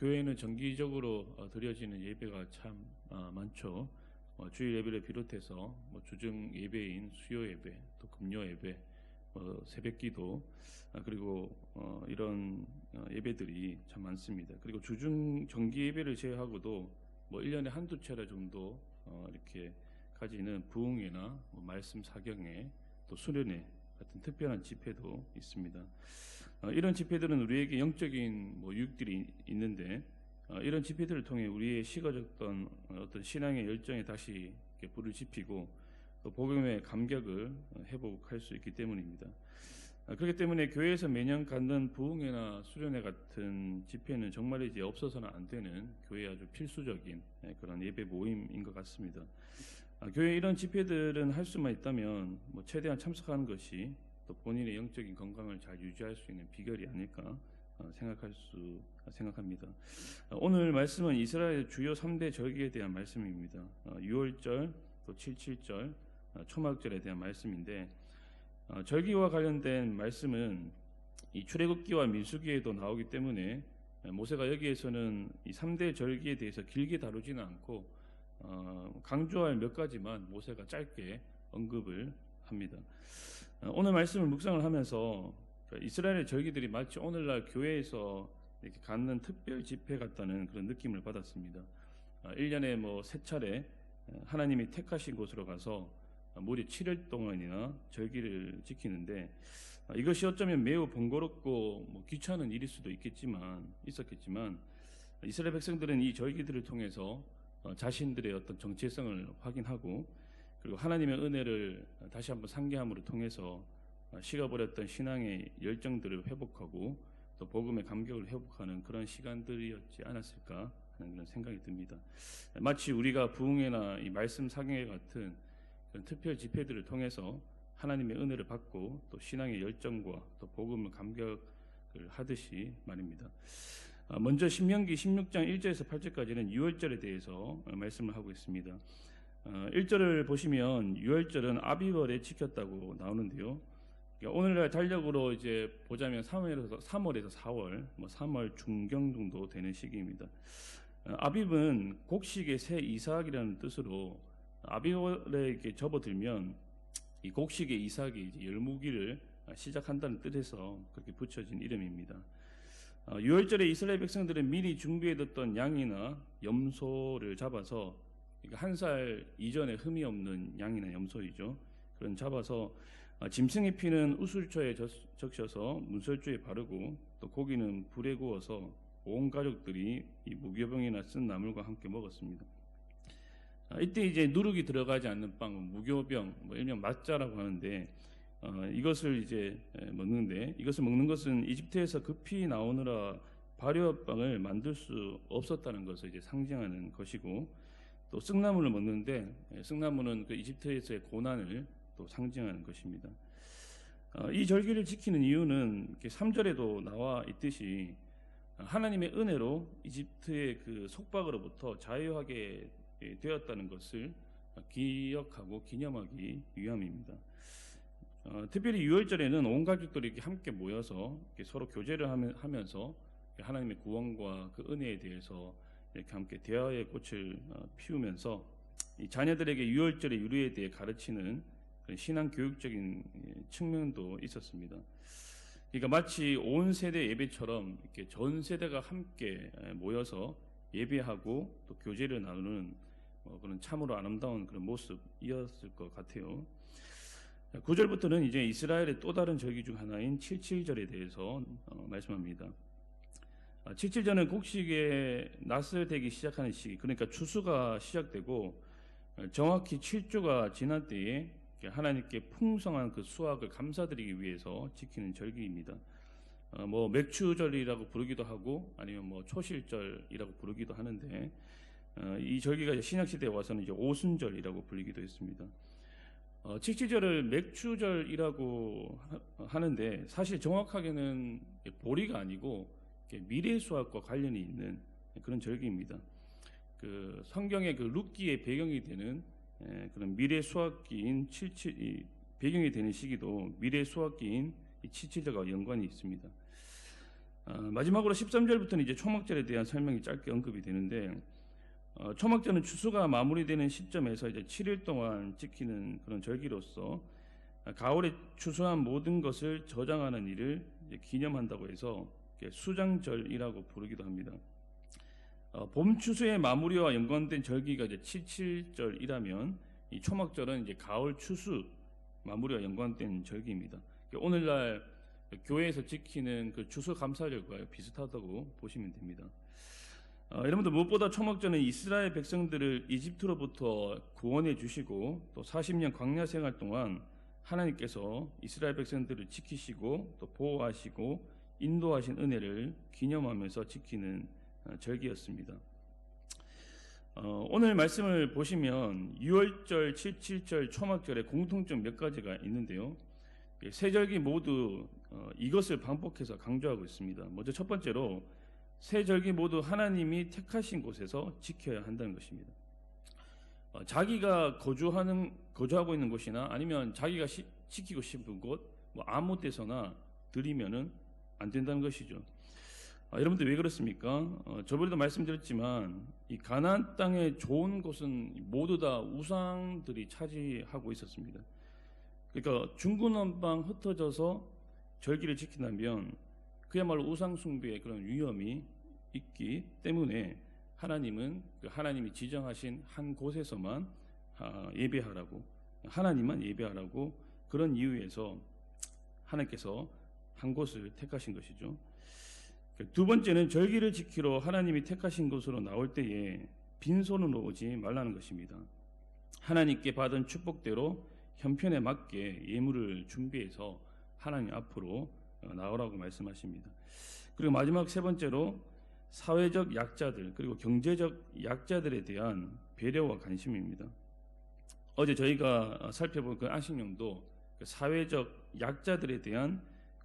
교회에는 정기적으로 어, 드려지는 예배가 참 어, 많죠. 어, 주일 예배를 비롯해서 뭐 주중 예배인 수요 예배, 또 금요 예배, 뭐 새벽기도 아, 그리고 어, 이런 어, 예배들이 참 많습니다. 그리고 주중 정기 예배를 제외하고도 뭐 1년에 한두 차례 정도 어, 이렇게 가지는 부흥회나 뭐 말씀 사경회 또 수련회 같은 특별한 집회도 있습니다. 어, 이런 집회들은 우리에게 영적인 뭐 유익들이 있는데 어, 이런 집회들을 통해 우리의 식어졌던 어떤 신앙의 열정에 다시 불을 지피고 또 복음의 감격을 어, 회복할 수 있기 때문입니다. 아, 그렇기 때문에 교회에서 매년 갖는 부흥회나 수련회 같은 집회는 정말 이제 없어서는 안 되는 교회 아주 필수적인 예, 그런 예배 모임인 것 같습니다. 아, 교회 이런 집회들은 할 수만 있다면 뭐 최대한 참석하는 것이 또 본인의 영적인 건강을 잘 유지할 수 있는 비결이 아닐까 어, 생각할 수 생각합니다. 어, 오늘 말씀은 이스라엘 주요 3대 절기에 대한 말씀입니다. 6월절 또 77절 어, 초막절에 대한 말씀인데 어, 절기와 관련된 말씀은 이 출애굽기와 민수기에도 나오기 때문에 어, 모세가 여기에서는 이 3대 절기에 대해서 길게 다루지는 않고 어, 강조할 몇 가지만 모세가 짧게 언급을 합니다. 어, 오늘 말씀을 묵상을 하면서 그 이스라엘의 절기들이 마치 오늘날 교회에서 이렇게 갖는 특별 집회 같다는 그런 느낌을 받았습니다. 어, 1년에 뭐 세 차례 어, 하나님이 택하신 곳으로 가서 무려 7일 동안이나 절기를 지키는데 어, 이것이 어쩌면 매우 번거롭고 뭐 귀찮은 일일 수도 있겠지만 있었겠지만 이스라엘 백성들은 이 절기들을 통해서 어, 자신들의 어떤 정체성을 확인하고 그리고 하나님의 은혜를 다시 한번 상기함으로 통해서 어, 식어버렸던 신앙의 열정들을 회복하고 또 복음의 감격을 회복하는 그런 시간들이었지 않았을까 하는 그런 생각이 듭니다. 마치 우리가 부흥회나 이 말씀 사경회 같은 특별 집회들을 통해서 하나님의 은혜를 받고 또 신앙의 열정과 또 복음을 감격을 하듯이 말입니다. 아, 먼저 신명기 16장 1절에서 8절까지는 유월절에 대해서 말씀을 하고 있습니다. 1절을 보시면 유월절은 아비월에 지켰다고 나오는데요. 그러니까 오늘날 달력으로 이제 보자면 3월에서 3월에서 4월, 뭐 3월 중경 정도 되는 시기입니다. 어, 아비브는 곡식의 새 이삭이라는 뜻으로 아비월에 이렇게 접어들면 이 곡식의 이삭이 열무기를 시작한다는 뜻에서 그렇게 붙여진 이름입니다. 어, 6월절에 이스라엘 백성들은 미리 준비해뒀던 양이나 염소를 잡아서 한 살 이전에 흠이 없는 양이나 염소이죠. 그런 잡아서 어, 짐승의 피는 우술초에 적셔서 문설주에 바르고 또 고기는 불에 구워서 온 가족들이 이 무교병이나 쓴 나물과 함께 먹었습니다. 아, 이때 이제 누룩이 들어가지 않는 빵, 무교병, 뭐 일명 맛자라고 하는데 어, 이것을 이제 먹는데 이것을 먹는 것은 이집트에서 급히 나오느라 발효빵을 만들 수 없었다는 것을 이제 상징하는 것이고 또 쑥나물을 먹는데 쑥나물은 그 이집트에서의 고난을 또 상징하는 것입니다. 어, 이 절기를 지키는 이유는 3절에도 나와 있듯이 하나님의 은혜로 이집트의 그 속박으로부터 자유하게 되었다는 것을 기억하고 기념하기 위함입니다. 어, 특별히 6월절에는 온 가족들이 이렇게 함께 모여서 이렇게 서로 교제를 하면서 하나님의 구원과 그 은혜에 대해서 이렇게 함께 대화의 꽃을 어, 피우면서 자녀들에게 6월절의 유리에 대해 가르치는 신앙 교육적인 예, 측면도 있었습니다. 그러니까 마치 온 세대 예배처럼 이렇게 전 세대가 함께 모여서 예배하고 또 교제를 나누는 뭐 그런 참으로 아름다운 그런 모습이었을 것 같아요. 9절부터는 이제 이스라엘의 또 다른 절기 중 하나인 77절에 대해서 어, 말씀합니다. 77절은 아, 곡식에 낯을 대기 시작하는 시기, 그러니까 추수가 시작되고 어, 정확히 7주가 지난 때에 하나님께 풍성한 그 수확을 감사드리기 위해서 지키는 절기입니다. 어, 뭐 맥추절이라고 부르기도 하고 아니면 뭐 초실절이라고 부르기도 하는데 어, 이 절기가 신약 시대에 와서는 이제 오순절이라고 불리기도 했습니다. 어, 칠칠절을 맥추절이라고 하는데 사실 정확하게는 보리가 아니고 미래 수학과 관련이 있는 그런 절기입니다. 그 성경의 그 룻기의 배경이 되는 예, 그런 미래 수학기인 77 배경이 되는 시기도 미래 수학기인 77절과 연관이 있습니다. 어, 마지막으로 13절부터는 이제 초막절에 대한 설명이 짧게 언급이 되는데 어, 초막절은 추수가 마무리되는 시점에서 이제 7일 동안 지키는 그런 절기로서 아, 가을에 추수한 모든 것을 저장하는 일을 기념한다고 해서 수장절이라고 부르기도 합니다. 어, 봄 추수의 마무리와 연관된 절기가 이제 칠칠절이라면 이 초막절은 이제 가을 추수 마무리와 연관된 절기입니다. 오늘날 교회에서 지키는 그 추수 감사절과 비슷하다고 보시면 됩니다. 어, 여러분들 무엇보다 초막절은 이스라엘 백성들을 이집트로부터 구원해 주시고 또 40년 광야 생활 동안 하나님께서 이스라엘 백성들을 지키시고 또 보호하시고 인도하신 은혜를 기념하면서 지키는 어, 절기였습니다. 어, 오늘 말씀을 보시면 6월절, 77절, 초막절의 공통점 몇 가지가 있는데요. 예, 세 절기 모두 어, 이것을 반복해서 강조하고 있습니다. 먼저 첫 번째로 세 절기 모두 하나님이 택하신 곳에서 지켜야 한다는 것입니다. 어, 자기가 거주하는 거주하고 있는 곳이나 아니면 자기가 시, 지키고 싶은 곳, 뭐 아무 데서나 드리면은 안 된다는 것이죠. 아, 여러분들 왜 그렇습니까? 어, 저번에도 말씀드렸지만 이 가나안 땅의 좋은 곳은 모두 다 우상들이 차지하고 있었습니다. 그러니까 중구난방 흩어져서 절기를 지킨다면 그야말로 우상 숭배의 그런 위험이 있기 때문에 하나님은 그 하나님이 지정하신 한 곳에서만 아, 예배하라고 하나님만 예배하라고 그런 이유에서 하나님께서 한 곳을 택하신 것이죠. 두 번째는 절기를 지키러 하나님이 택하신 곳으로 나올 때에 빈손으로 오지 말라는 것입니다. 하나님께 받은 축복대로 형편에 맞게 예물을 준비해서 하나님 앞으로 나오라고 말씀하십니다. 그리고 마지막 세 번째로 사회적 약자들 그리고 경제적 약자들에 대한 배려와 관심입니다. 어제 저희가 살펴본 그 안식령도 그 사회적 약자들에 대한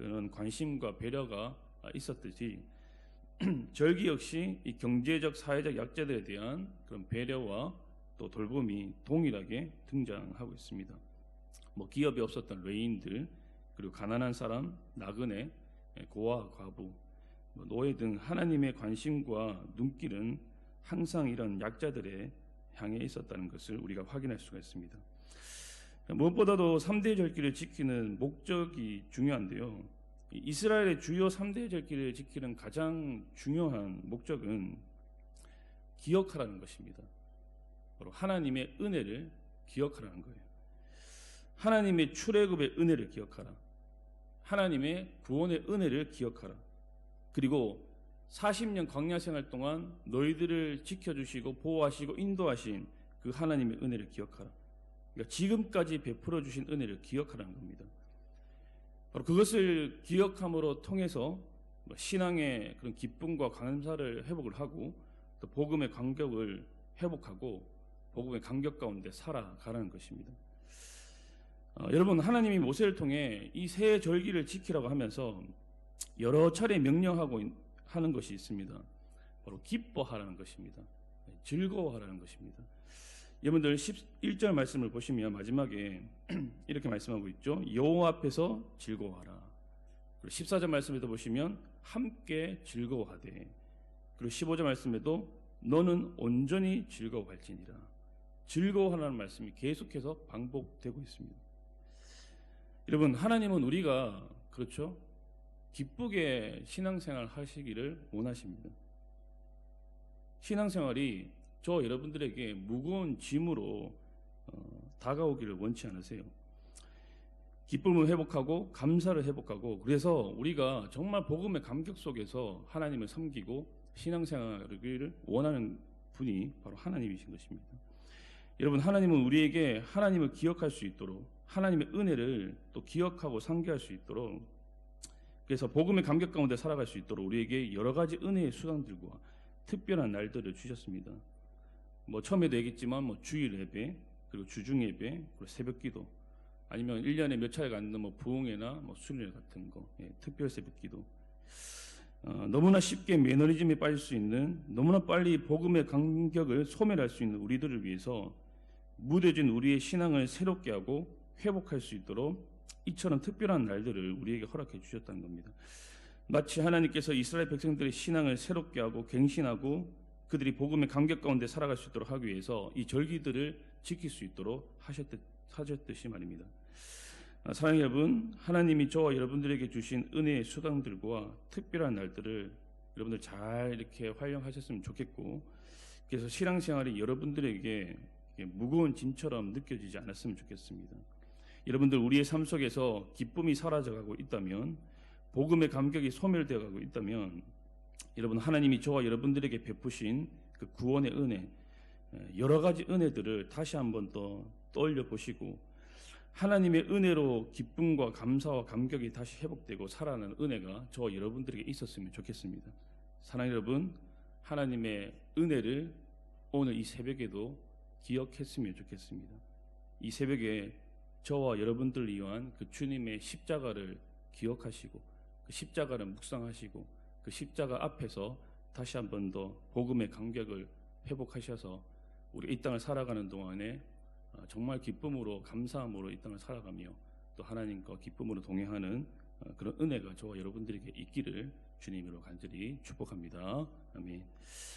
그런 관심과 배려가 있었듯이 절기 역시 이 경제적 사회적 약자들에 대한 그런 배려와 또 돌봄이 동일하게 등장하고 있습니다. 뭐 기업이 없었던 레인들 그리고 가난한 사람, 나그네, 고아, 과부, 뭐 노예 등 하나님의 관심과 눈길은 항상 이런 약자들의 향해 있었다는 것을 우리가 확인할 수가 있습니다. 무엇보다도 3대 절기를 지키는 목적이 중요한데요. 이스라엘의 주요 3대 절기를 지키는 가장 중요한 목적은 기억하라는 것입니다. 바로 하나님의 은혜를 기억하라는 거예요. 하나님의 출애굽의 은혜를 기억하라. 하나님의 구원의 은혜를 기억하라. 그리고 40년 광야 생활 동안 너희들을 지켜주시고 보호하시고 인도하신 그 하나님의 은혜를 기억하라. 그러니까 지금까지 베풀어 주신 은혜를 기억하라는 겁니다. 바로 그것을 기억함으로 통해서 뭐 신앙의 그런 기쁨과 감사를 회복을 하고 또 복음의 간격을 회복하고 복음의 간격 가운데 살아가라는 것입니다. 어, 여러분 하나님이 모세를 통해 이 새 절기를 지키라고 하면서 여러 차례 명령하고 하는 것이 있습니다. 바로 기뻐하라는 것입니다. 즐거워하라는 것입니다. 여러분들 11절 말씀을 보시면 마지막에 이렇게 말씀하고 있죠. 여호와 앞에서 즐거워하라. 그리고 14절 말씀에도 보시면 함께 즐거워하되. 그리고 15절 말씀에도 너는 온전히 즐거워할지니라. 즐거워하라는 말씀이 계속해서 반복되고 있습니다. 여러분 하나님은 우리가 그렇죠? 기쁘게 신앙생활 하시기를 원하십니다. 신앙생활이 저 여러분들에게 무거운 짐으로 어, 다가오기를 원치 않으세요. 기쁨을 회복하고 감사를 회복하고 그래서 우리가 정말 복음의 감격 속에서 하나님을 섬기고 신앙생활을 원하는 분이 바로 하나님이신 것입니다. 여러분 하나님은 우리에게 하나님을 기억할 수 있도록 하나님의 은혜를 또 기억하고 상기할 수 있도록 그래서 복음의 감격 가운데 살아갈 수 있도록 우리에게 여러 가지 은혜의 수단들과 특별한 날들을 주셨습니다. 뭐 처음에도 얘기했지만 뭐 주일 예배 그리고 주중 예배 그리고 새벽 기도 아니면 1년에 몇 차례 갖는 뭐 부흥회나 뭐 수련회 같은 거 예, 특별 새벽 기도 어, 너무나 쉽게 매너리즘에 빠질 수 있는 너무나 빨리 복음의 간격을 소멸할 수 있는 우리들을 위해서 무뎌진 우리의 신앙을 새롭게 하고 회복할 수 있도록 이처럼 특별한 날들을 우리에게 허락해 주셨다는 겁니다. 마치 하나님께서 이스라엘 백성들의 신앙을 새롭게 하고 갱신하고 그들이 복음의 감격 가운데 살아갈 수 있도록 하기 위해서 이 절기들을 지킬 수 있도록 하셨듯, 하셨듯이 말입니다. 아, 사랑하는 여러분, 하나님이 저와 여러분들에게 주신 은혜의 수당들과 특별한 날들을 여러분들 잘 이렇게 활용하셨으면 좋겠고, 그래서 신앙생활이 여러분들에게 무거운 짐처럼 느껴지지 않았으면 좋겠습니다. 여러분들 우리의 삶 속에서 기쁨이 사라져가고 있다면, 복음의 감격이 소멸되어 가고 있다면, 여러분 하나님이 저와 여러분들에게 베푸신 그 구원의 은혜, 에, 여러 가지 은혜들을 다시 한번 더 떠올려 보시고 하나님의 은혜로 기쁨과 감사와 감격이 다시 회복되고 살아나는 은혜가 저와 여러분들에게 있었으면 좋겠습니다. 사랑하는 여러분, 하나님의 은혜를 오늘 이 새벽에도 기억했으면 좋겠습니다. 이 새벽에 저와 여러분들을 위한 그 주님의 십자가를 기억하시고 그 십자가를 묵상하시고 그 십자가 앞에서 다시 한 번 더 복음의 감격을 회복하셔서 우리 이 땅을 살아가는 동안에 어, 정말 기쁨으로 감사함으로 이 땅을 살아가며 또 하나님과 기쁨으로 동행하는 어, 그런 은혜가 저와 여러분들에게 있기를 주님으로 간절히 축복합니다. 아멘.